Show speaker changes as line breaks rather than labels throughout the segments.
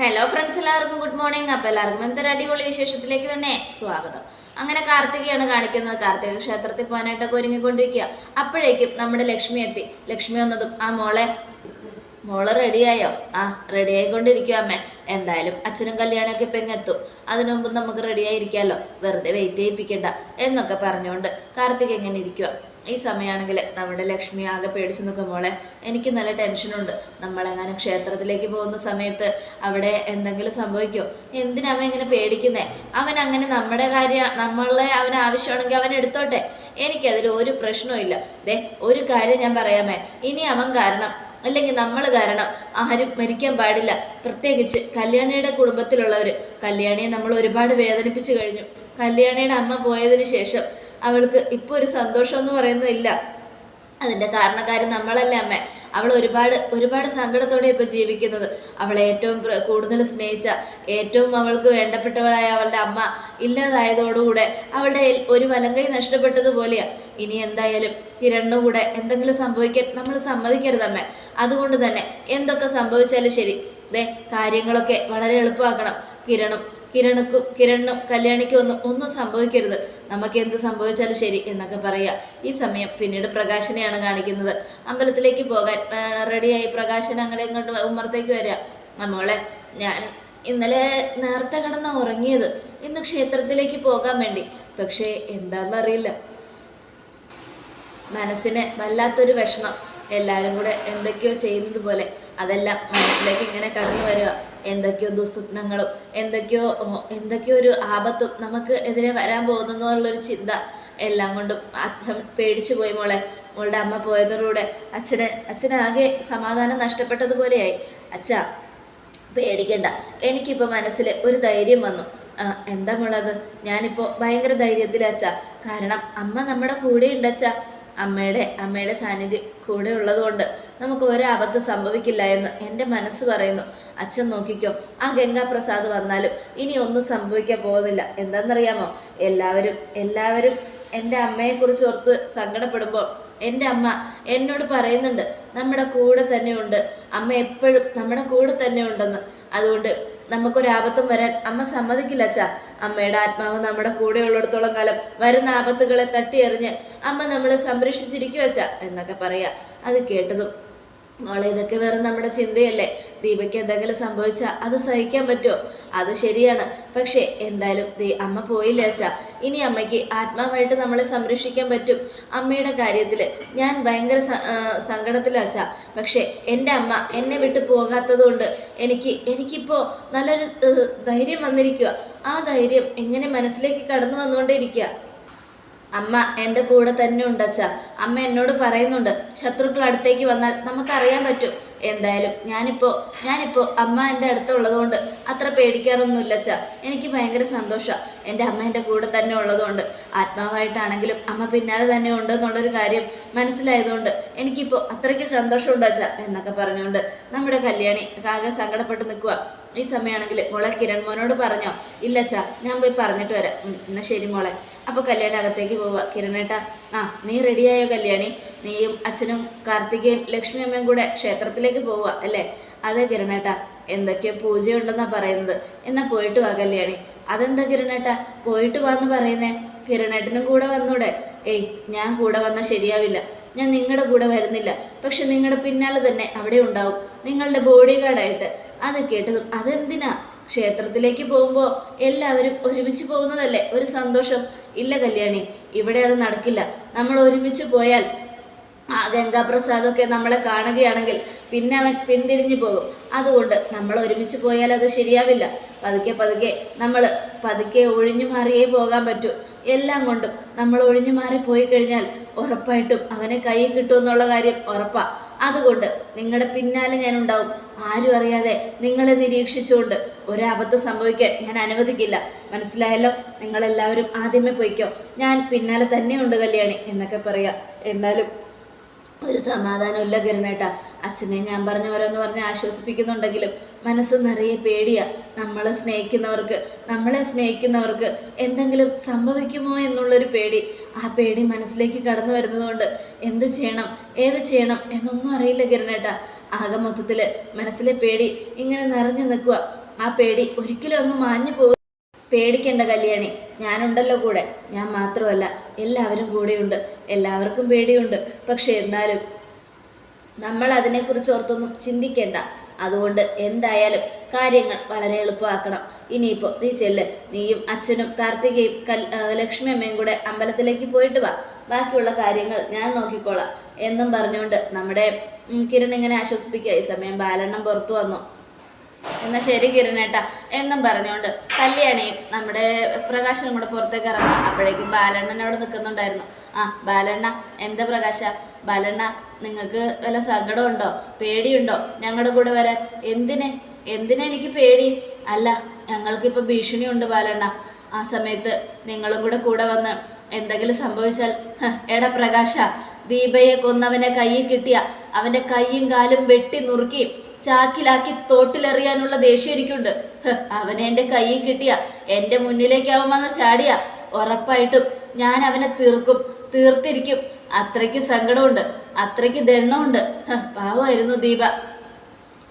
Hello friends എല്ലാവർക്കും good morning അപ്പോൾ എല്ലാവർക്കും എന്തൊരു അടിപൊളി വിശേഷത്തിലേക്ക് തന്നെ സ്വാഗതം. അങ്ങനെ കാർത്തികയാണ് കാണിക്കുന്നത്. കാർത്തിക ക്ഷേത്രത്തിൽ പോകാനായിട്ടൊക്കെ ഒരുങ്ങിക്കൊണ്ടിരിക്കുക. അപ്പോഴേക്കും നമ്മുടെ ലക്ഷ്മി എത്തി. ലക്ഷ്മി വന്നതും ആ മോളെ മോൾ റെഡിയായോ ആ റെഡി ആയിക്കൊണ്ടിരിക്കുക അമ്മ. എന്തായാലും അച്ഛനും കല്യാണമൊക്കെ ഇപ്പം എത്തും അതിനു മുമ്പ് നമുക്ക് റെഡി ആയിരിക്കാമല്ലോ വെറുതെ വെയിറ്റ് ചെയ്യിപ്പിക്കണ്ട എന്നൊക്കെ പറഞ്ഞുകൊണ്ട് കാർത്തിക് എങ്ങനെ ഇരിക്കുക ഈ സമയമാണെങ്കിൽ നമ്മുടെ ലക്ഷ്മി ആകെ പേടിച്ച് നിൽക്കും മോളെ എനിക്ക് നല്ല ടെൻഷനുണ്ട്. നമ്മളെങ്ങാനും ക്ഷേത്രത്തിലേക്ക് പോകുന്ന സമയത്ത് അവിടെ എന്തെങ്കിലും സംഭവിക്കോ? എന്തിനാ അവൻ ഇങ്ങനെ പേടിക്കുന്നേ? അവൻ അങ്ങനെ നമ്മുടെ കാര്യം നമ്മളെ അവൻ ആവശ്യമാണെങ്കിൽ അവൻ എടുത്തോട്ടെ. എനിക്കതിൽ ഒരു പ്രശ്നവും ദേ ഒരു കാര്യം ഞാൻ പറയാമേ. ഇനി അവൻ കാരണം അല്ലെങ്കിൽ നമ്മൾ കാരണം ആരും മരിക്കാൻ പാടില്ല. പ്രത്യേകിച്ച് കല്യാണിയുടെ കുടുംബത്തിലുള്ളവർ കല്യാണിയെ നമ്മൾ ഒരുപാട് വേദനിപ്പിച്ചു കഴിഞ്ഞു. കല്യാണിയുടെ അമ്മ പോയതിന് ശേഷം അവൾക്ക് ഇപ്പോൾ ഒരു സന്തോഷം എന്ന് പറയുന്നില്ല അതിന്റെ കാരണക്കാരൻ നമ്മളല്ലേ അമ്മ. അവൾ ഒരുപാട് ഒരുപാട് സങ്കടത്തോടെ ഇപ്പോൾ ജീവിക്കുന്നത്. അവളെ ഏറ്റവും കൂടുതൽ സ്നേഹിച്ച ഏറ്റവും അവൾക്ക് വേണ്ടപ്പെട്ടവളായ അവളുടെ അമ്മ ഇല്ലാതായതോടുകൂടെ അവളുടെ ഒരു വലങ്കൈ നഷ്ടപ്പെട്ടതുപോലെയാണ് ഇനി എന്തായാലും കിരണിനും കൂടെ എന്തെങ്കിലും സംഭവിക്കാൻ നമ്മൾ സമ്മതിക്കരുത് അമ്മ. അതുകൊണ്ട് തന്നെ എന്തൊക്കെ സംഭവിച്ചാലും ശരി. ദേ കാര്യങ്ങളൊക്കെ വളരെ എളുപ്പമാക്കണം. കിരണും കിരണക്കും കിരണിനും കല്യാണിക്കും ഒന്നും ഒന്നും സംഭവിക്കരുത്. നമുക്ക് എന്ത് സംഭവിച്ചാലും ശരി എന്നൊക്കെ പറയുക ഈ സമയം പിന്നീട് പ്രകാശനെയാണ് കാണിക്കുന്നത്. അമ്പലത്തിലേക്ക് പോകാൻ റെഡിയായി. പ്രകാശൻ അങ്ങനെ ഇങ്ങോട്ട് ഉമ്മറത്തേക്ക് വരിക നമ്മളെ ഞാൻ ഇന്നലെ നേരത്തെ കിടന്ന ഉറങ്ങിയത്. ഇന്ന് ക്ഷേത്രത്തിലേക്ക് പോകാൻ വേണ്ടി. പക്ഷേ എന്താണെന്നറിയില്ല മനസ്സിന് വല്ലാത്തൊരു വിഷമം. എല്ലാവരും കൂടെ എന്തൊക്കെയോ ചെയ്യുന്നത് പോലെ അതെല്ലാം മനസ്സിലേക്ക് ഇങ്ങനെ കടന്നു വരിക എന്തൊക്കെയോ ദുസ്വപ്നങ്ങളും എന്തൊക്കെയോ എന്തൊക്കെയോ ഒരു ആപത്തും നമുക്ക് എതിരെ വരാൻ പോകുന്നുള്ളൊരു ചിന്ത എല്ലാം കൊണ്ടും അച്ഛൻ പേടിച്ചു പോയി മോളെ. മോളുടെ അമ്മ പോയതോടുകൂടെ അച്ഛന് അച്ഛനാകെ സമാധാനം നഷ്ടപ്പെട്ടതുപോലെയായി. അച്ഛ പേടിക്കണ്ട. എനിക്കിപ്പോൾ മനസ്സിൽ ഒരു ധൈര്യം വന്നു. എന്താ മോളത്? ഞാനിപ്പോൾ ഭയങ്കര ധൈര്യത്തിലച്ച കാരണം അമ്മ നമ്മുടെ കൂടെ ഉണ്ടച്ച അമ്മയുടെ അമ്മയുടെ സാന്നിധ്യം കൂടെ ഉള്ളതുകൊണ്ട് നമുക്ക് ഒരു അബദ്ധം സംഭവിക്കില്ല എന്ന് എന്റെ മനസ്സ് പറയുന്നു. അച്ഛൻ നോക്കിക്കോ ആ ഗംഗാപ്രസാദ് വന്നാലും ഇനി ഒന്നും സംഭവിക്കാൻ പോകുന്നില്ല. എന്താണെന്നറിയാമോ? എല്ലാവരും എല്ലാവരും എന്റെ അമ്മയെക്കുറിച്ച് ഓർത്ത് സങ്കടപ്പെടുമ്പോൾ എന്റെ അമ്മ എന്നോട് പറയുന്നുണ്ട് നമ്മുടെ കൂടെ തന്നെയുണ്ട് അമ്മ എപ്പോഴും നമ്മുടെ കൂടെ തന്നെ ഉണ്ടെന്ന്. അതുകൊണ്ട് നമുക്കൊരാപത്തും വരാൻ അമ്മ സമ്മതിക്കില്ല അച്ഛാ. അമ്മയുടെ ആത്മാവ് നമ്മുടെ കൂടെ ഉള്ളിടത്തോളം കാലം വരുന്ന ആപത്തുകളെ തട്ടിയെറിഞ്ഞ് അമ്മ നമ്മളെ സംരക്ഷിച്ചിരിക്കും അച്ഛാ എന്നൊക്കെ പറയാ. അത് കേട്ടതും മോളെ ഇതൊക്കെ വെറും നമ്മുടെ ചിന്തയല്ലേ? ദീപയ്ക്ക് എന്തെങ്കിലും സംഭവിച്ചാൽ അത് സഹിക്കാൻ പറ്റുമോ? അത് ശരിയാണ്. പക്ഷേ എന്തായാലും ദീ അമ്മ പോയില്ല അച്ഛാ. ഇനി അമ്മയ്ക്ക് ആത്മാവായിട്ട് നമ്മളെ സംരക്ഷിക്കാൻ പറ്റും. അമ്മയുടെ കാര്യത്തിൽ ഞാൻ ഭയങ്കര സ- ആ, പക്ഷേ എന്റെ അമ്മ എന്നെ വിട്ടു പോകാത്തതുകൊണ്ട് എനിക്ക് എനിക്കിപ്പോൾ നല്ലൊരു ധൈര്യം വന്നിരിക്കുക ആ ധൈര്യം എങ്ങനെ മനസ്സിലേക്ക് കടന്നു വന്നുകൊണ്ടേയിരിക്കുക അമ്മ എന്റെ കൂടെ തന്നെ ഉണ്ടച്ച. അമ്മ എന്നോട് പറയുന്നുണ്ട് ശത്രുക്കൾ അടുത്തേക്ക് വന്നാൽ നമുക്കറിയാൻ പറ്റും. എന്തായാലും ഞാനിപ്പോൾ ഞാനിപ്പോൾ അമ്മ എന്റെ അടുത്തുള്ളതുകൊണ്ട് അത്ര പേടിക്കാറൊന്നുമില്ല ചാ എനിക്ക് ഭയങ്കര സന്തോഷമാണ് എന്റെ അമ്മ എന്റെ കൂടെ തന്നെ ഉള്ളതുകൊണ്ട്. ആത്മാവായിട്ടാണെങ്കിലും അമ്മ പിന്നാലെ തന്നെ ഉണ്ട് എന്നുള്ളൊരു കാര്യം മനസ്സിലായതുകൊണ്ട് എനിക്കിപ്പോൾ അത്രയ്ക്ക് സന്തോഷമുണ്ട് ചാ എന്നൊക്കെ പറഞ്ഞുകൊണ്ട് നമ്മുടെ കല്യാണി ആകെ സങ്കടപ്പെട്ട് നിൽക്കുക ഈ സമയമാണെങ്കിൽ മോളെ കിരൺ മോനോട് പറഞ്ഞോ. ഇല്ല അച്ഛാ ഞാൻ പോയി പറഞ്ഞിട്ട് വരാം. എന്നാൽ എന്നാ ശരി മോളെ. അപ്പോൾ കല്യാണി അകത്തേക്ക് പോവുക കിരണേട്ടാ ആ നീ റെഡിയായോ കല്യാണി? നീയും അച്ഛനും കാർത്തികയും ലക്ഷ്മി അമ്മയും കൂടെ ക്ഷേത്രത്തിലേക്ക് പോവുക അല്ലേ? അതെ കിരണേട്ടാ എന്തൊക്കെ പൂജയുണ്ടെന്നാ പറയുന്നത്. എന്നാ പോയിട്ട് വാ കല്യാണി. അതെന്താ കിരണേട്ടാ പോയിട്ട് വാന്ന് പറയുന്നേ? കിരണേട്ടനും കൂടെ വന്നൂടെ? ഏയ് ഞാൻ കൂടെ വന്നാൽ ശരിയാവില്ല. ഞാൻ നിങ്ങളുടെ കൂടെ വരുന്നില്ല. പക്ഷെ നിങ്ങളുടെ പിന്നാലെ തന്നെ അവിടെ ഉണ്ടാവും. നിങ്ങളുടെ ബോഡി ഗാർഡായിട്ട് അത് കേട്ടതും അതെന്തിനാ? ക്ഷേത്രത്തിലേക്ക് പോകുമ്പോൾ എല്ലാവരും ഒരുമിച്ച് പോകുന്നതല്ലേ? ഒരു സന്തോഷം. ഇല്ല കല്യാണി ഇവിടെ അത് നടക്കില്ല. നമ്മൾ ഒരുമിച്ച് പോയാൽ ആ ഗംഗാപ്രസാദൊക്കെ നമ്മളെ കാണുകയാണെങ്കിൽ പിന്നെ അവൻ പിന്തിരിഞ്ഞു പോകും. അതുകൊണ്ട് നമ്മൾ ഒരുമിച്ച് പോയാൽ അത് ശരിയാവില്ല. പതുക്കെ പതുക്കെ നമ്മൾ പതുക്കെ ഒഴിഞ്ഞു മാറിയേ പോകാൻ പറ്റൂ. എല്ലാം കൊണ്ടും നമ്മൾ ഒഴിഞ്ഞു മാറി പോയി കഴിഞ്ഞാൽ ഉറപ്പായിട്ടും അവനെ കയ്യിൽ കിട്ടുമെന്നുള്ള കാര്യം ഉറപ്പാ. അതുകൊണ്ട് നിങ്ങളുടെ പിന്നാലെ ഞാൻ ഉണ്ടാവും. ആരും അറിയാതെ നിങ്ങളെ നിരീക്ഷിച്ചുകൊണ്ട് ഒരബദ്ധം സംഭവിക്കാൻ ഞാൻ അനുവദിക്കില്ല. മനസ്സിലായല്ലോ? നിങ്ങളെല്ലാവരും ആദ്യമേ പോയിക്കോ. ഞാൻ പിന്നാലെ തന്നെ ഉണ്ട് കല്യാണി എന്നൊക്കെ പറയാം. എന്നാലും ഒരു സമാധാനമില്ല കിരണേട്ട അച്ഛനെ ഞാൻ പറഞ്ഞ ഓരോന്ന് പറഞ്ഞ് ആശ്വസിപ്പിക്കുന്നുണ്ടെങ്കിലും മനസ്സ് നിറയെ പേടിയാ. നമ്മളെ സ്നേഹിക്കുന്നവർക്ക് നമ്മളെ സ്നേഹിക്കുന്നവർക്ക് എന്തെങ്കിലും സംഭവിക്കുമോ എന്നുള്ളൊരു പേടി. ആ പേടി മനസ്സിലേക്ക് കടന്നു വരുന്നതുകൊണ്ട് എന്ത് ചെയ്യണം ഏത് ചെയ്യണം എന്നൊന്നും അറിയില്ല കിരണേട്ട ആകെ മൊത്തത്തിൽ മനസ്സിലെ പേടി ഇങ്ങനെ നിറഞ്ഞു നിൽക്കുക ആ പേടി ഒരിക്കലും അങ്ങ് മാഞ്ഞു പോകും പേടിക്കേണ്ട കല്യാണി. ഞാനുണ്ടല്ലോ കൂടെ. ഞാൻ മാത്രമല്ല എല്ലാവരും കൂടെയുണ്ട്. എല്ലാവർക്കും പേടിയുണ്ട്. പക്ഷെ എന്നാലും നമ്മൾ അതിനെക്കുറിച്ച് ഓർത്തൊന്നും ചിന്തിക്കേണ്ട. അതുകൊണ്ട് എന്തായാലും കാര്യങ്ങൾ വളരെ എളുപ്പമാക്കണം. ഇനിയിപ്പോൾ നീ ചെല്ല്. നീയും അച്ഛനും കാർത്തികയും കൽ ലക്ഷ്മി അമ്മയും കൂടെ അമ്പലത്തിലേക്ക് പോയിട്ട് വാ. ബാക്കിയുള്ള കാര്യങ്ങൾ ഞാൻ നോക്കിക്കോളാം. എന്നും പറഞ്ഞുകൊണ്ട് നമ്മുടെ കിരൺ ഇങ്ങനെ ആശ്വസിപ്പിക്കുക. ഈ സമയം ബാലണ്ണം പുറത്തു വന്നു. എന്നാ ശരി കിരണേട്ടാ. എന്നും പറഞ്ഞുകൊണ്ട് കല്യാണിയും നമ്മുടെ പ്രകാശനും കൂടെ പുറത്തേക്ക് ഇറങ്ങാം. അപ്പോഴേക്കും ബാലണ്ണൻ അവിടെ നിൽക്കുന്നുണ്ടായിരുന്നു. ആ ബാലണ്ണ എന്താ പ്രകാശ? ബാലണ്ണ നിങ്ങൾക്ക് വല്ല സങ്കടമുണ്ടോ? പേടിയുണ്ടോ? ഞങ്ങളുടെ കൂടെ വരാൻ. എന്തിനെ? എന്തിനെ എനിക്ക് പേടി? അല്ല ഞങ്ങൾക്കിപ്പോൾ ഭീഷണിയുണ്ട് ബാലണ്ണ. ആ സമയത്ത് നിങ്ങളും കൂടെ കൂടെ വന്ന് എന്തെങ്കിലും സംഭവിച്ചാൽ എടാ പ്രകാശ ദീപയെ കൊന്നവനെ കയ്യിൽ കിട്ടിയ അവന്റെ കൈയും കാലും വെട്ടി നുറുക്കി ചാക്കിലാക്കി തോട്ടിലെറിയാനുള്ള ദേഷ്യം എനിക്കുണ്ട് അവനെ എന്റെ കയ്യിൽ കിട്ടിയ. എന്റെ മുന്നിലേക്ക് അവൻ വന്ന് ചാടിയ. ഉറപ്പായിട്ടും ഞാൻ അവനെ തീർക്കും തീർത്തിരിക്കും. അത്രയ്ക്ക് സങ്കടമുണ്ട് അത്രയ്ക്ക് ദണ്ണമുണ്ട് പാവമായിരുന്നു ദീപ.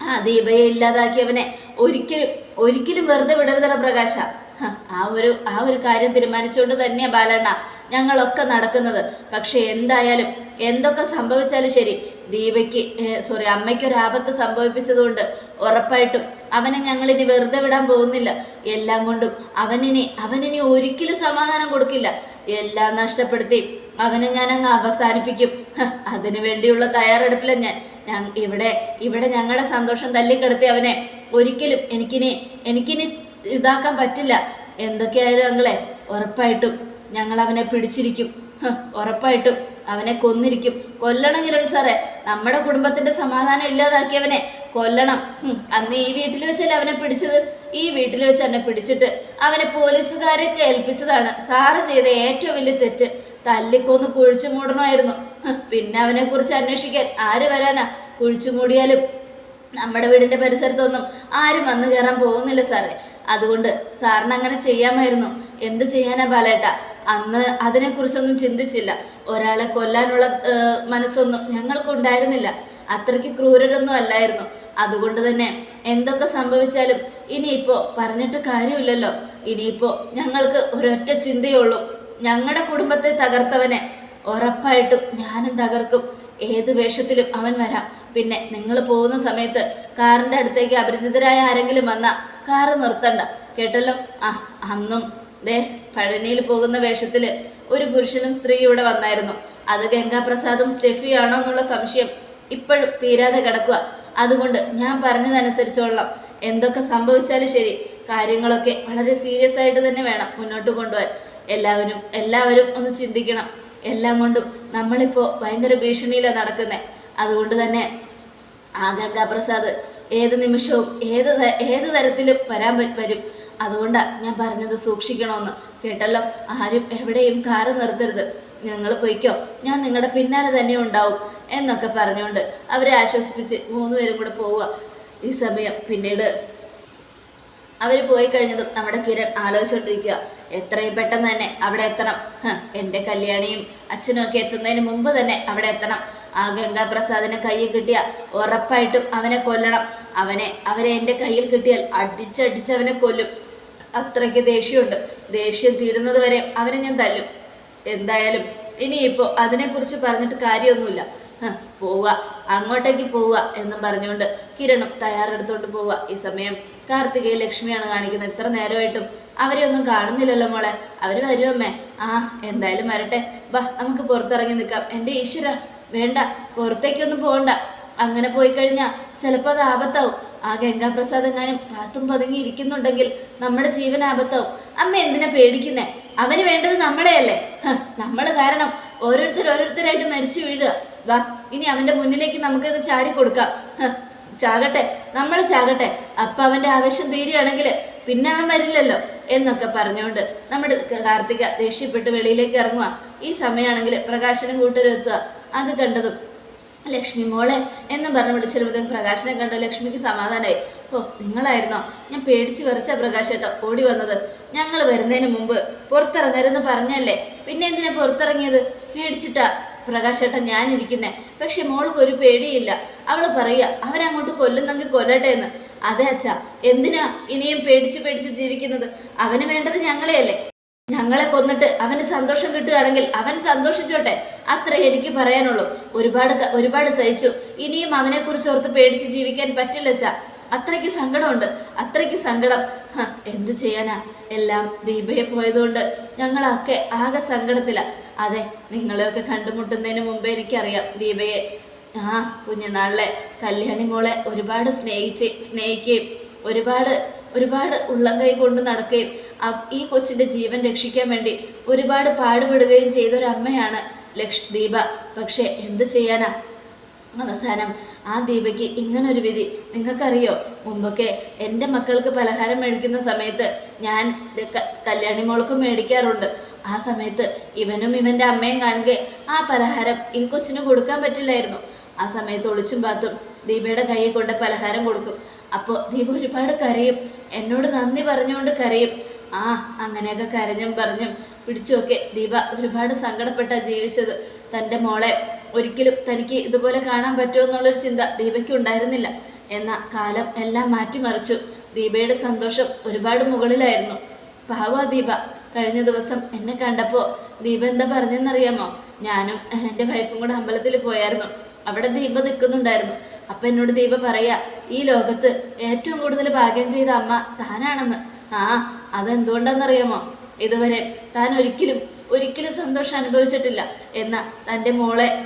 ആ ദീപയെ ഇല്ലാതാക്കിയവനെ ഒരിക്കലും ഒരിക്കലും വെറുതെ വിടരുതട പ്രകാശ. ആ ഒരു ആ ഒരു കാര്യം തീരുമാനിച്ചുകൊണ്ട് തന്നെയാ ബാലണ്ണ ഞങ്ങളൊക്കെ നടക്കുന്നത്. പക്ഷെ എന്തായാലും എന്തൊക്കെ സംഭവിച്ചാലും ശരി ദീപയ്ക്ക് സോറി അമ്മയ്ക്ക് ഒരു ആപത്ത് സംഭവിപ്പിച്ചതുകൊണ്ട് ഉറപ്പായിട്ടും അവനെ ഞങ്ങളിനി വെറുതെ വിടാൻ പോകുന്നില്ല. എല്ലാം കൊണ്ടും അവനിനി അവനിനി ഒരിക്കലും സമാധാനം കൊടുക്കില്ല. എല്ലാം നഷ്ടപ്പെടുത്തി അവനെ ഞാൻ അങ്ങ് അവസാനിപ്പിക്കും അതിനു വേണ്ടിയുള്ള തയ്യാറെടുപ്പിലാണ് ഞാൻ. ഇവിടെ ഇവിടെ ഞങ്ങളുടെ സന്തോഷം തല്ലിക്കെടുത്തി അവനെ ഒരിക്കലും എനിക്കിനി എനിക്കിനി ഇതാക്കാൻ പറ്റില്ല. എന്തൊക്കെയായാലും അങ്ങളെ ഉറപ്പായിട്ടും ഞങ്ങൾ അവനെ പിടിച്ചിരിക്കും. ഉറപ്പായിട്ടും. അവനെ കൊന്നിരിക്കും. കൊല്ലണം കിരൺ സാറേ നമ്മുടെ കുടുംബത്തിന്റെ സമാധാനം ഇല്ലാതാക്കിയവനെ കൊല്ലണം. അന്ന് ഈ വീട്ടിൽ വെച്ചല്ലേ അവനെ പിടിച്ചത്? ഈ വീട്ടിൽ വെച്ച് എന്നെ പിടിച്ചിട്ട് അവനെ പോലീസുകാരെ ഏൽപ്പിച്ചതാണ്. സാറ് ചെയ്ത ഏറ്റവും വലിയ തെറ്റ് തല്ലിക്കൊന്ന് കുഴിച്ചു മൂടണമായിരുന്നു. പിന്നെ അവനെ കുറിച്ച് അന്വേഷിക്കാൻ ആര് വരാനാ? കുഴിച്ചു മൂടിയാലും നമ്മുടെ വീടിന്റെ പരിസരത്തൊന്നും ആരും വന്നു കയറാൻ പോകുന്നില്ല സാറേ. അതുകൊണ്ട് സാറിന് അങ്ങനെ ചെയ്യാമായിരുന്നു. എന്ത് ചെയ്യാനാ ബാലേട്ട? അന്ന് അതിനെക്കുറിച്ചൊന്നും ചിന്തിച്ചില്ല. ഒരാളെ കൊല്ലാനുള്ള മനസ്സൊന്നും ഞങ്ങൾക്കുണ്ടായിരുന്നില്ല അത്രയ്ക്ക് ക്രൂരരൊന്നും അല്ലായിരുന്നു. അതുകൊണ്ട് തന്നെ എന്തൊക്കെ സംഭവിച്ചാലും ഇനിയിപ്പോ പറഞ്ഞിട്ട് കാര്യമില്ലല്ലോ. ഇനിയിപ്പോ ഞങ്ങൾക്ക് ഒരൊറ്റ ചിന്തയുള്ളൂ. ഞങ്ങളുടെ കുടുംബത്തെ തകർത്തവനെ. ഉറപ്പായിട്ടും ഞാനും തകർക്കും. ഏത് വേഷത്തിലും അവൻ വരാം. പിന്നെ നിങ്ങൾ പോകുന്ന സമയത്ത് കാറിന്റെ അടുത്തേക്ക് അപരിചിതരായ ആരെങ്കിലും വന്നാൽ കാറ് നിർത്തണ്ട. കേട്ടല്ലോ? ആ അന്നും ദേ പഴനിയിൽ പോകുന്ന വേഷത്തിൽ ഒരു പുരുഷനും സ്ത്രീയും ഇവിടെ വന്നായിരുന്നു. അത് ഗംഗാപ്രസാദും സ്റ്റെഫിയാണോ എന്നുള്ള സംശയം ഇപ്പോഴും തീരാതെ കിടക്കുക. അതുകൊണ്ട് ഞാൻ പറഞ്ഞതനുസരിച്ചോളാം. എന്തൊക്കെ സംഭവിച്ചാലും ശരി കാര്യങ്ങളൊക്കെ വളരെ സീരിയസ് ആയിട്ട് തന്നെ വേണം മുന്നോട്ട് കൊണ്ടുപോകാൻ. എല്ലാവരും എല്ലാവരും ഒന്ന് ചിന്തിക്കണം. എല്ലാം കൊണ്ടും നമ്മളിപ്പോൾ ഭയങ്കര ഭീഷണിയിലാണ് നടക്കുന്നത് അതുകൊണ്ട് തന്നെ ആ ഗംഗാപ്രസാദ് ഏത് നിമിഷവും ഏത് ഏത് തരത്തിലും വരാൻ വരും. അതുകൊണ്ടാണ് ഞാൻ പറഞ്ഞത് സൂക്ഷിക്കണമെന്ന് കേട്ടല്ലോ? ആരും എവിടെയും കാറ് നിർത്തരുത്. നിങ്ങൾ പൊയ്ക്കോ. ഞാൻ നിങ്ങളുടെ പിന്നാലെ തന്നെ ഉണ്ടാവും എന്നൊക്കെ പറഞ്ഞുകൊണ്ട് അവരെ ആശ്വസിപ്പിച്ച് മൂന്നുപേരും കൂടെ പോവുക. ഈ സമയം പിന്നീട് അവർ പോയി കഴിഞ്ഞതും നമ്മുടെ കിരൺ ആലോചിച്ചുകൊണ്ടിരിക്കുക എത്രയും പെട്ടെന്ന് തന്നെ അവിടെ എത്തണം. എന്റെ കല്യാണിയും അച്ഛനും ഒക്കെ എത്തുന്നതിന് മുമ്പ് തന്നെ അവിടെ എത്തണം. ആ ഗംഗാപ്രസാദിനെ കയ്യിൽ കിട്ടിയ ഉറപ്പായിട്ടും അവനെ കൊല്ലണം. അവനെ അവരെ എന്റെ കയ്യിൽ കിട്ടിയാൽ അടിച്ചടിച്ച് അവനെ കൊല്ലും. അത്രയ്ക്ക് ദേഷ്യമുണ്ട്. ദേഷ്യം തീരുന്നത് വരെ അവനെ ഞാൻ തല്ലും. എന്തായാലും ഇനിയിപ്പോൾ അതിനെക്കുറിച്ച് പറഞ്ഞിട്ട് കാര്യമൊന്നുമില്ല. പോവുക അങ്ങോട്ടേക്ക് പോവുക എന്നും പറഞ്ഞുകൊണ്ട് കിരണും തയ്യാറെടുത്തോണ്ട് പോവുക ഈ സമയം കാർത്തികയെ ലക്ഷ്മിയാണ് കാണിക്കുന്നത്. ഇത്ര നേരമായിട്ടും അവരെ ഒന്നും കാണുന്നില്ലല്ലോ മോളെ. അവർ വരുമമ്മേ ആ എന്തായാലും വരട്ടെ. വാ നമുക്ക് പുറത്തിറങ്ങി നിൽക്കാം. എന്റെ ഈശ്വര വേണ്ട. പുറത്തേക്കൊന്നും പോകണ്ട അങ്ങനെ പോയി കഴിഞ്ഞാൽ ചിലപ്പോൾ അത് ആപത്താവും. ആ ഗംഗാപ്രസാദ് എങ്ങാനും പാത്തും പതുങ്ങി ഇരിക്കുന്നുണ്ടെങ്കിൽ നമ്മുടെ ജീവൻ അമ്മ എന്തിനാ പേടിക്കുന്നേ? അവന് വേണ്ടത് നമ്മളെയല്ലേ നമ്മൾ കാരണം ഓരോരുത്തർ ഓരോരുത്തരായിട്ട് മരിച്ചു വീഴുക. വാ ഇനി അവന്റെ മുന്നിലേക്ക് നമുക്കത് ചാടി കൊടുക്കാം. ചാകട്ടെ നമ്മൾ ചാകട്ടെ. അപ്പൊ അവന്റെ ആവേശം തീരുകയാണെങ്കിൽ പിന്നെ അവൻ വരില്ലല്ലോ എന്നൊക്കെ പറഞ്ഞുകൊണ്ട് നമ്മുടെ കാർത്തിക ദേഷ്യപ്പെട്ട് വെളിയിലേക്ക് ഇറങ്ങുക. ഈ സമയമാണെങ്കിൽ പ്രകാശനം കൂട്ടരെത്തുക അത് കണ്ടതും ലക്ഷ്മി മോളെ എന്ന് പറഞ്ഞ് വിളിച്ചിരുമ്പോഴത്തേക്ക് പ്രകാശനെ കണ്ട ലക്ഷ്മിക്ക് സമാധാനമായി ഓ നിങ്ങളായിരുന്നോ? ഞാൻ പേടിച്ച് വരച്ച പ്രകാശേട്ടോ ഓടി വന്നത്. ഞങ്ങൾ വരുന്നതിന് മുമ്പ് പുറത്തിറങ്ങരുതെന്ന് പറഞ്ഞല്ലേ? പിന്നെ എന്തിനാ പുറത്തിറങ്ങിയത്? പേടിച്ചിട്ടാ. പ്രകാശേട്ടൻ ഞാനിരിക്കുന്നേ. പക്ഷെ മോൾക്ക് ഒരു പേടിയില്ല. അവൾ പറയുക അവരങ്ങോട്ട് കൊല്ലുന്നെങ്കിൽ കൊല്ലട്ടെ എന്ന്. അതെ അച്ഛാ എന്തിനാ ഇനിയും പേടിച്ച് പേടിച്ച് ജീവിക്കുന്നത്? അവന് വേണ്ടത് ഞങ്ങളെയല്ലേ? ഞങ്ങളെ കൊന്നിട്ട് അവന് സന്തോഷം കിട്ടുകയാണെങ്കിൽ അവൻ സന്തോഷിച്ചോട്ടെ. അത്രേ എനിക്ക് പറയാനുള്ളൂ. ഒരുപാട് ഒരുപാട് സഹിച്ചു. ഇനിയും അവനെക്കുറിച്ച് ഓർത്ത് പേടിച്ച് ജീവിക്കാൻ പറ്റില്ല ച അത്രയ്ക്ക് സങ്കടമുണ്ട്. അത്രയ്ക്ക് സങ്കടം. എന്ത് ചെയ്യാനാ? എല്ലാം ദീപയെ പോയതുകൊണ്ട് ഞങ്ങളൊക്കെ ആകെ സങ്കടത്തില. അതെ നിങ്ങളെയൊക്കെ കണ്ടുമുട്ടുന്നതിന് മുമ്പേ എനിക്കറിയാം ദീപയെ. ആ കുഞ്ഞുനാളിലെ കല്യാണി മോളെ ഒരുപാട് സ്നേഹിച്ച് സ്നേഹിക്കുകയും ഒരുപാട് ഒരുപാട് ഉള്ളം കൈ കൊണ്ട് നടക്കുകയും ഈ കൊച്ചിന്റെ ജീവൻ രക്ഷിക്കാൻ വേണ്ടി ഒരുപാട് പാടുപെടുകയും ചെയ്ത ഒരു അമ്മയാണ് ലക്ഷ് ദീപ. പക്ഷെ എന്ത് ചെയ്യാനാ? അവസാനം ആ ദീപയ്ക്ക് ഇങ്ങനൊരു വിധി. നിങ്ങൾക്കറിയോ? മുമ്പൊക്കെ എന്റെ മക്കൾക്ക് പലഹാരം മേടിക്കുന്ന സമയത്ത് ഞാൻ കല്യാണി മോൾക്കും മേടിക്കാറുണ്ട്. ആ സമയത്ത് ഇവനും ഇവന്റെ അമ്മയും കാണുക ആ പലഹാരം ഈ കൊച്ചിന് കൊടുക്കാൻ പറ്റില്ലായിരുന്നു. ആ സമയത്ത് ഒളിച്ചും പാത്തും ദീപയുടെ കൈ കൊണ്ട് പലഹാരം കൊടുക്കും. അപ്പോൾ ദീപ ഒരുപാട് കരയും. എന്നോട് നന്ദി പറഞ്ഞുകൊണ്ട് കരയും. ആ അങ്ങനെയൊക്കെ കരഞ്ഞും പറഞ്ഞും പിടിച്ചുമൊക്കെ ദീപ ഒരുപാട് സങ്കടപ്പെട്ടാ ജീവിച്ചത്. തന്റെ മോളെ ഒരിക്കലും തനിക്ക് ഇതുപോലെ കാണാൻ പറ്റുമോ എന്നുള്ളൊരു ചിന്ത ദീപയ്ക്ക് ഉണ്ടായിരുന്നില്ല. എന്നാൽ കാലം എല്ലാം മാറ്റിമറിച്ചു. ദീപയുടെ സന്തോഷം ഒരുപാട് മുകളിലായിരുന്നു. പാവ ദീപ കഴിഞ്ഞ ദിവസം എന്നെ കണ്ടപ്പോൾ ദീപ എന്താ പറഞ്ഞെന്നറിയാമോ? ഞാനും എന്റെ വൈഫും കൂടെ അമ്പലത്തിൽ പോയായിരുന്നു. അവിടെ ദീപ നിൽക്കുന്നുണ്ടായിരുന്നു. അപ്പം എന്നോട് ദീപ പറയാ ഈ ലോകത്ത് ഏറ്റവും കൂടുതൽ ഭാഗ്യം ചെയ്ത അമ്മ താനാണെന്ന്. ആ അതെന്തുകൊണ്ടെന്നറിയാമോ? ഇതുവരെ താൻ ഒരിക്കലും ഒരിക്കലും സന്തോഷം അനുഭവിച്ചിട്ടില്ല. എന്ന തന്റെ മോളെ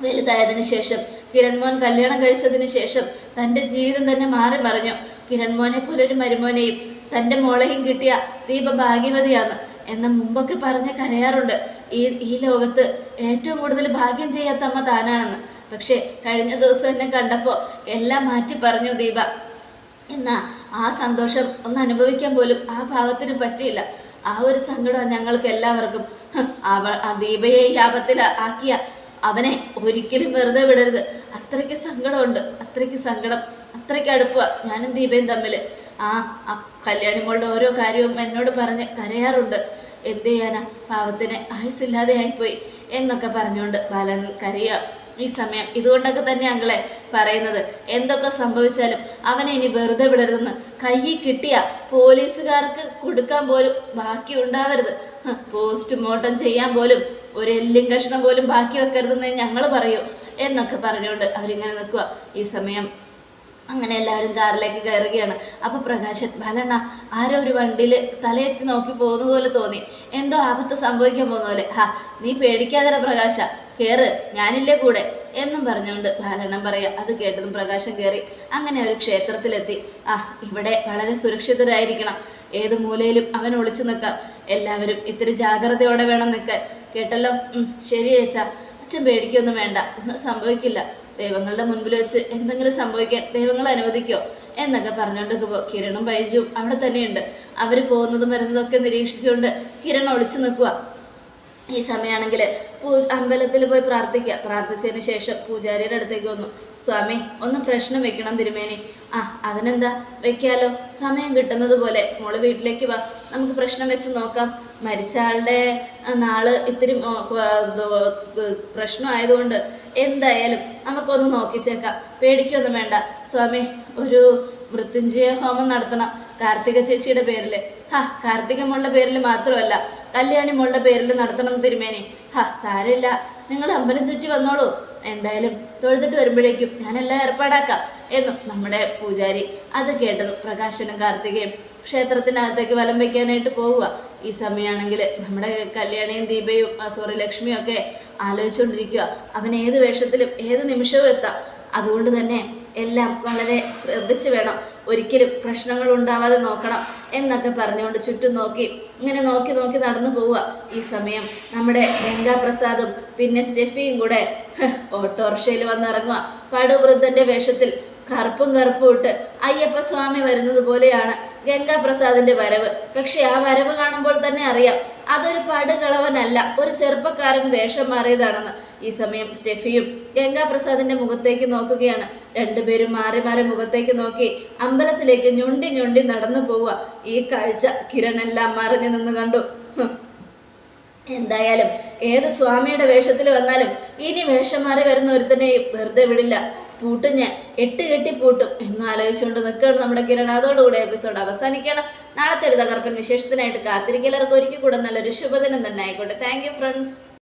വലുതായതിനു ശേഷം കിരൺമോൻ കല്യാണം കഴിച്ചതിന് ശേഷം തന്റെ ജീവിതം തന്നെ മാറി മറിഞ്ഞു. കിരൺമോനെ പോലെ ഒരു മരുമോനെയും തന്റെ മോളെയും കിട്ടിയ ദീപ ഭാഗ്യവതിയാണ് എന്ന മുമ്പൊക്കെ പറഞ്ഞ് കരയാറുണ്ട്. ഈ ഈ ലോകത്ത് ഏറ്റവും കൂടുതൽ ഭാഗ്യം ചെയ്യാത്ത അമ്മ താനാണെന്ന്. പക്ഷേ കഴിഞ്ഞ ദിവസം എന്നെ കണ്ടപ്പോൾ എല്ലാം മാറ്റി പറഞ്ഞു ദീപ. എന്നാ ആ സന്തോഷം ഒന്ന് അനുഭവിക്കാൻ പോലും ആ ഭാവത്തിന് പറ്റിയില്ല. ആ ഒരു സങ്കടം ഞങ്ങൾക്ക് എല്ലാവർക്കും അവ ആ ദീപയെ ഈ ആപത്തിൽ ആക്കിയ അവനെ ഒരിക്കലും വെറുതെ വിടരുത്. അത്രയ്ക്ക് സങ്കടമുണ്ട് അത്രയ്ക്ക് സങ്കടം അത്രയ്ക്ക് അടുപ്പ ഞാനും ദീപയും തമ്മിൽ. ആ കല്യാണി മോളുടെ ഓരോ കാര്യവും എന്നോട് പറഞ്ഞ് കരയാറുണ്ട്. എന്ത് ചെയ്യാനാ? പാവത്തിന് ആയുസില്ലാതെ ആയിപ്പോയി എന്നൊക്കെ പറഞ്ഞുകൊണ്ട് ബാലൻ കരയുക. ഈ സമയം ഇതുകൊണ്ടൊക്കെ തന്നെ അങ്ങളെ പറയുന്നത്. എന്തൊക്കെ സംഭവിച്ചാലും അവനെ ഇനി വെറുതെ വിടരുതെന്ന് കയ്യിൽ കിട്ടിയ പോലീസുകാർക്ക് കൊടുക്കാൻ പോലും ബാക്കി ഉണ്ടാവരുത്. പോസ്റ്റ് പോസ്റ്റ്മോർട്ടം ചെയ്യാൻ പോലും ഒരു എല്ലും കഷ്ണം പോലും ബാക്കി വെക്കരുതെന്ന് ഞങ്ങൾ പറയൂ എന്നൊക്കെ പറഞ്ഞുകൊണ്ട് അവരിങ്ങനെ നിൽക്കുക. ഈ സമയം അങ്ങനെ എല്ലാവരും കാറിലേക്ക് കയറുകയാണ്. അപ്പൊ പ്രകാശൻ ബാലണ്ണ ആരോ ഒരു വണ്ടിയിൽ തലയെത്തി നോക്കി പോകുന്നത് പോലെ തോന്നി. എന്തോ ആപത്ത് സംഭവിക്കാൻ പോകുന്ന പോലെ. ഹാ നീ പേടിക്കാതെ പ്രകാശ. കേറ് ഞാനില്ലേ കൂടെ. എന്നും പറഞ്ഞുകൊണ്ട് ബാലണ്ണം പറയുക അത് കേട്ടതും പ്രകാശം കയറി അങ്ങനെ ഒരു ക്ഷേത്രത്തിലെത്തി. ആ ഇവിടെ വളരെ സുരക്ഷിതരായിരിക്കണം. ഏത് മൂലയിലും അവൻ ഒളിച്ചു നിൽക്കാം. എല്ലാവരും ഇത്തിരി ജാഗ്രതയോടെ വേണം നിൽക്കാൻ. കേട്ടല്ലോ? ശരി ചേച്ചാ അച്ഛൻ പേടിക്കൊന്നും വേണ്ട. ഒന്നും സംഭവിക്കില്ല. ദൈവങ്ങളുടെ മുൻപിൽ വെച്ച് എന്തെങ്കിലും സംഭവിക്കാൻ ദൈവങ്ങൾ അനുവദിക്കോ? എന്നൊക്കെ പറഞ്ഞുകൊണ്ട് കിരണും ബൈജുവും അവിടെ തന്നെയുണ്ട്. അവർ പോകുന്നതും വരുന്നതും ഒക്കെ നിരീക്ഷിച്ചുകൊണ്ട് കിരൺ ഒളിച്ചു നിൽക്കുക ഈ സമയമാണെങ്കിൽ അമ്പലത്തിൽ പോയി പ്രാർത്ഥിക്കുക പ്രാർത്ഥിച്ചതിന് ശേഷം പൂജാരിയുടെ അടുത്തേക്ക് വന്നു. സ്വാമി ഒന്ന് പ്രശ്നം വെക്കണം തിരുമേനി. ആ അതിനെന്താ? വെക്കാലോ. സമയം കിട്ടുന്നത് പോലെ. മോൾ വീട്ടിലേക്ക് വാ. നമുക്ക് പ്രശ്നം വെച്ച് നോക്കാം. മരിച്ച ആളുടെ നാൾ ഇത്തിരി പ്രശ്നമായതുകൊണ്ട് എന്തായാലും നമുക്കൊന്ന് നോക്കിച്ചേക്കാം. പേടിക്കൊന്നും വേണ്ട. സ്വാമി ഒരു മൃത്യുഞ്ജയ ഹോമം നടത്തണം. കാർത്തിക ചേച്ചിയുടെ പേരിൽ ഹാ കാർത്തിക മോളുടെ പേരിൽ മാത്രമല്ല. കല്യാണി മോളുടെ പേരിൽ നടത്തണം തിരുമേനി ഹാ സാരമില്ല. നിങ്ങൾ അമ്പലം ചുറ്റി വന്നോളൂ. എന്തായാലും തൊഴുതിട്ട് വരുമ്പോഴേക്കും ഞാനെല്ലാം ഏർപ്പാടാക്കാം എന്നും നമ്മുടെ പൂജാരി അത് കേട്ടത് പ്രകാശനും കാർത്തികയും ക്ഷേത്രത്തിനകത്തേക്ക് വലം വയ്ക്കാനായിട്ട് പോവുക. ഈ സമയമാണെങ്കിൽ നമ്മുടെ കല്യാണിയും ദീപയും സോറി ലക്ഷ്മിയും ഒക്കെ ആലോചിച്ചുകൊണ്ടിരിക്കുക. അവൻ ഏത് വേഷത്തിലും ഏത് നിമിഷവും എത്താം. അതുകൊണ്ട് തന്നെ എല്ലാം വളരെ ശ്രദ്ധിച്ച് വേണം. ഒരിക്കലും പ്രശ്നങ്ങൾ ഉണ്ടാവാതെ നോക്കണം എന്നൊക്കെ പറഞ്ഞുകൊണ്ട് ചുറ്റും നോക്കി ഇങ്ങനെ നോക്കി നോക്കി നടന്നു പോവുക. ഈ സമയം നമ്മുടെ ഗംഗാപ്രസാദും പിന്നെ സ്റ്റെഫിയും കൂടെ ഓട്ടോറിക്ഷയിൽ വന്നിറങ്ങുക. പടുവൃദ്ധന്റെ വേഷത്തിൽ കറുപ്പും കറുപ്പും ഇട്ട് അയ്യപ്പ സ്വാമി വരുന്നത് പോലെയാണ്. ഗംഗാപ്രസാദിന്റെ വരവ്. പക്ഷെ ആ വരവ് കാണുമ്പോൾ തന്നെ അറിയാം അതൊരു പടുകളവനല്ല ഒരു ചെറുപ്പക്കാരൻ വേഷം മാറിയതാണെന്ന്. ഈ സമയം സ്റ്റെഫിയും ഗംഗാപ്രസാദിന്റെ മുഖത്തേക്ക് നോക്കുകയാണ്. രണ്ടുപേരും മാറി മാറി മുഖത്തേക്ക് നോക്കി അമ്പലത്തിലേക്ക് ഞൊണ്ടി ഞൊണ്ടി നടന്നു പോവുക. ഈ കാഴ്ച കിരണെല്ലാം മറിഞ്ഞു നിന്ന് കണ്ടു. എന്തായാലും ഏത് സ്വാമിയുടെ വേഷത്തിൽ വന്നാലും ഇനി വേഷം മാറി വരുന്ന ഒരുത്തനെയും വെറുതെ വിടില്ല. പൂട്ടും ഞാൻ എട്ട് കെട്ടി പൂട്ടും എന്ന് ആലോചിച്ചുകൊണ്ട് നിൽക്കുകയാണ് നമ്മുടെ കിരൺ. അതോടുകൂടി എപ്പിസോഡ് അവസാനിക്കണം നാളത്തെ ഒരു തകർപ്പൻ വിശേഷത്തിനായിട്ട് കാത്തിരിക്കലർക്ക് ഒരിക്കൽ കൂടെ നല്ലൊരു ശുഭദിനം തന്നെ ആയിക്കോട്ടെ. Thank friends